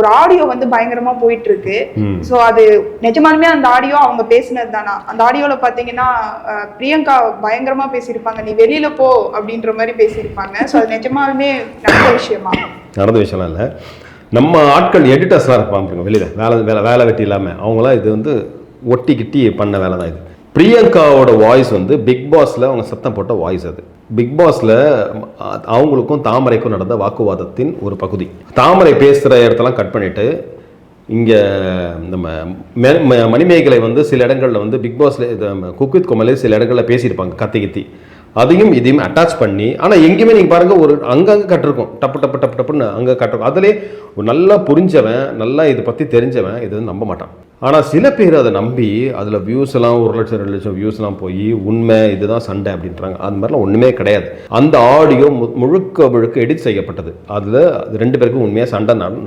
ஒரு ஆடியோ வந்து பயங்கரமா போயிட்டு இருக்கு. சோ அது நிஜமாலுமே அந்த ஆடியோ அவங்க பேசினது தானா? அந்த ஆடியோல பாத்தீங்கன்னா பிரியங்கா பயங்கரமா பேசியிருப்பாங்க. நீ வெளியில போ அப்படின்ற மாதிரி பேசியிருப்பாங்க. சோ அது நிஜமாலுமே நடந்த விஷயமா? நடந்த விஷயம்லாம் இல்லை. நம்ம ஆட்கள் எடிட்டர்ஸ்லாம் இருப்பாங்க வெளியில். வேலை வேலை வேலை வெட்டி இல்லாமல் அவங்களாம் இது வந்து ஒட்டி கிட்டி பண்ண வேலை தான் இது. பிரியங்காவோட வாய்ஸ் வந்து பிக் பாஸில் அவங்க சத்தம் போட்ட வாய்ஸ் அது. பிக் பாஸில் அவங்களுக்கும் தாமரைக்கும் நடந்த வாக்குவாதத்தின் ஒரு பகுதி. தாமரை பேசுகிற இடத்தெல்லாம் கட் பண்ணிவிட்டு இங்கே நம்ம மெ- ம- மணிமேகலை வந்து சில இடங்களில் வந்து பிக் பாஸில் குக்வித் கோமலே சில இடங்களில் பேசியிருப்பாங்க கத்தி கத்தி. அதையும் இதையும் அட்டாச் பண்ணி ஆனால் எங்கேயுமே நீங்கள் பாருங்கள் ஒரு அங்கங்கே கட்டிருக்கும். டப்பு டப்பு டப்பு டப்புன்னு அங்கே கட்டிருக்கும். அதிலே ஒரு நல்லா புரிஞ்சவன் நல்லா இதை பற்றி தெரிஞ்சவன் இது வந்து நம்ப மாட்டான். ஆனால் சில பேர் அதை நம்பி அதில் வியூஸ் எல்லாம் ஒரு லட்சம் ரெண்டு லட்சம் வியூஸ்லாம் போய் உண்மை இதுதான் சண்டை அப்படின்றாங்க. அது மாதிரிலாம் ஒன்றுமே கிடையாது. அந்த ஆடியோ முழுக்க முழுக்க எடிட் செய்யப்பட்டது. அதில் ரெண்டு பேருக்கும் உண்மையாக சண்டை நட-